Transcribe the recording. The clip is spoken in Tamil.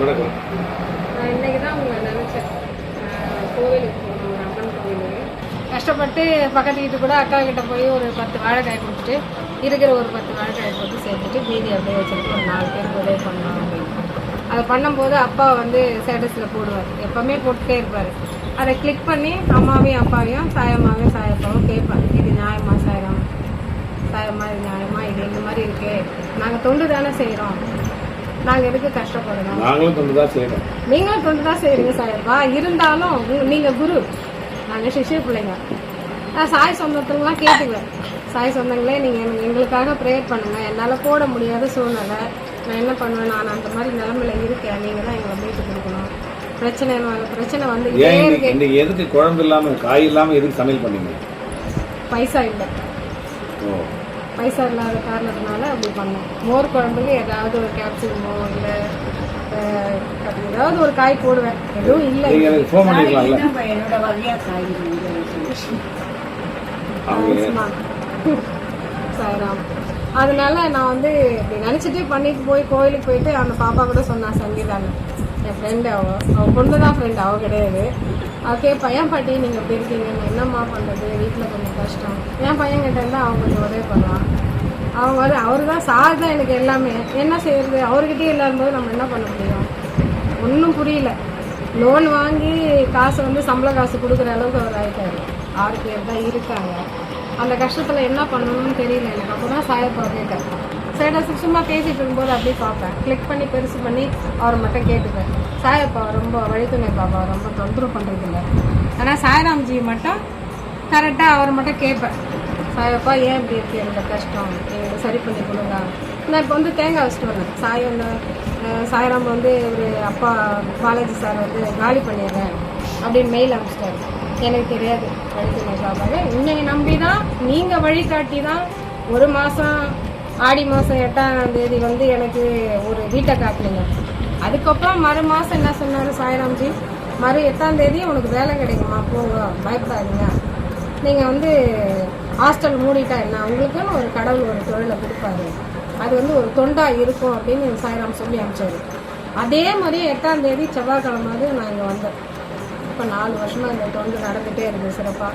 வணக்கம். நான் இன்னைக்கு தான் உங்களை நினச்சேன். கோவிலுக்கு போகணும் ஒரு அம்மன் கோவிலுக்கு. கஷ்டப்பட்டு பக்கத்து வீட்டு கூட அக்கா கிட்ட போய் ஒரு பத்து வாழைக்காய் கொடுத்துட்டு இருக்கிற ஒரு பத்து வாழைக்காய் போட்டு சேர்த்துட்டு மீதி அப்படியே வச்சுட்டு ஒரு நாலு பேருக்கு உதவி பண்ணலாம் அப்படின்னு. அதை பண்ணும்போது அப்பா வந்து ஸ்டேட்டஸில் போடுவார். எப்போவுமே போட்டுட்டே இருப்பார். அதை கிளிக் பண்ணி அம்மாவையும் அப்பாவையும் சாயம்மாவையும் சாயப்பாவும் கேட்பார். இது நியாயமா சாயம் சாயம்மா இது நியாயமா? இது இந்த மாதிரி இருக்கு. நாங்கள் தொண்டு தானே செய்கிறோம் நாங்கள் எதுக்கு கஷ்டப்படணும் நாங்களும் தொண்டு தான் செய்யணும் நீங்களும் தொண்டு தான் செய்கிறீங்க சாயப்பா இருந்தாலும் நீங்க குரு. நாங்கள் சிஷ்ய பிள்ளைங்க. சாய் சொந்தத்துலாம் கேட்டுக்குவேன். சாய் சொந்தங்களே நீங்கள் எங்களுக்காக ப்ரேயர் பண்ணுங்க. என்னால் போட முடியாத சூழ்நிலை. நான் என்ன பண்ணுவேன்? நான் அந்த மாதிரி நிலமையில இருக்கேன். நீங்கள் தான் எங்களை மீட்டு கொடுக்கணும். பிரச்சனை பிரச்சனை ஏன் இன்னைக்கு எதுக்கு குழம்பு இல்லாம காய் இல்லாம எதுக்கு சமையல் பண்ணீங்க? பைசா இல்லை. ஓ. பைசா இல்லாத காரணத்தினால அப்படி பண்ணோம். மோர் குழம்புக்கு ஏதாவது ஒரு கேப்சிகமோ இல்லை ஏதாவது ஒரு காய் போடுவேன். எதுவும் இல்லை. என்னோட ஆமா. சாய்ராம். அதனால நான் வந்து நினச்சிட்டு பண்ணிட்டு போய் கோயிலுக்கு போயிட்டு அந்த பாப்பா கூட சொன்னா சங்கீதான்னு. என் ஃப்ரெண்டு அவ. அவ பொண்ணு தான் ஃப்ரெண்டு அவள் கிடையாது. அவ கேட்பா ஏன் பாட்டி நீங்கள் இப்படி இருக்கீங்க? என்னம்மா பண்ணுறது வீட்டில் கொஞ்சம் கஷ்டம். என் பையன் கிட்ட இருந்தால் அவங்க கொஞ்சம் உதவி பண்ணலாம். அவங்க வந்து அவர் தான் சார் தான் எனக்கு எல்லாமே. என்ன செய்யறது? அவர்கிட்டயே இல்லாதபோது நம்ம என்ன பண்ண முடியும்? ஒன்றும் புரியல. லோன் வாங்கி காசு வந்து சம்பள காசு கொடுக்குற அளவுக்கு அவர் ஆகிட்டாரு ஆறு பேர் தான் இருக்காங்க. அந்த கஷ்டத்தில் என்ன பண்ணணும்னு தெரியல எனக்கு. அப்போ தான் சாயப்பா கேட்டேன். சைடாக சும்மா பேசிட்டு இருக்கும்போது அப்படியே பார்ப்பேன். கிளிக் பண்ணி பெருசு பண்ணி அவரை மட்டும் கேட்டுப்பேன். சாயப்பா ரொம்ப வழித்துணை பாப்பா. ரொம்ப தொந்தரவு பண்ணுறது இல்லை ஆனால் சாய்ராம்ஜி மட்டும் கரெக்டாக அவரை மட்டும் கேட்பேன். சாயப்பா ஏன் இப்படி இருக்கு எனக்கு கஷ்டம். எங்களுக்கு சரி பண்ணி கொடுங்க. நான் இப்போ வந்து தேங்காய் வச்சுட்டு வந்தேன். சாய் வந்து சாய்ராம் வந்து ஒரு அப்பா பாலாஜி சார் வந்து காலி பண்ணிடுறேன் அப்படின்னு மெயில் அனுப்பிச்சிட்டாரு. எனக்கு தெரியாது. வழித்துணை பாபாவை இன்னைக்கு நம்பி தான் நீங்கள் வழிகாட்டி தான் ஒரு மாதம் ஆடி மாதம் எட்டாம் தேதி வந்து எனக்கு ஒரு வீட்டை காட்டுனீங்க. அதுக்கப்புறம் மறு மாதம் என்ன சொன்னார் சாய்ராம்ஜி? மறு எட்டாம் தேதி உனக்கு வேலை கிடைக்குமா? போங்க பயப்படாதீங்க. நீங்கள் வந்து ஹாஸ்டல் மூடிட்டா என்ன? உங்களுக்குன்னு ஒரு கடவுள் ஒரு தொழிலை கொடுப்பாரு. அது வந்து ஒரு தொண்டாக இருக்கும் அப்படின்னு சாய்ராம் சொல்லி அனுப்பிச்சாரு. அதே மாதிரி எட்டாம் தேதி செவ்வாய்க்கிழமை நான் இங்கே வந்தேன். இப்போ நாலு வருஷமாக இந்த தொண்டு நடந்துகிட்டே இருக்குது சிறப்பாக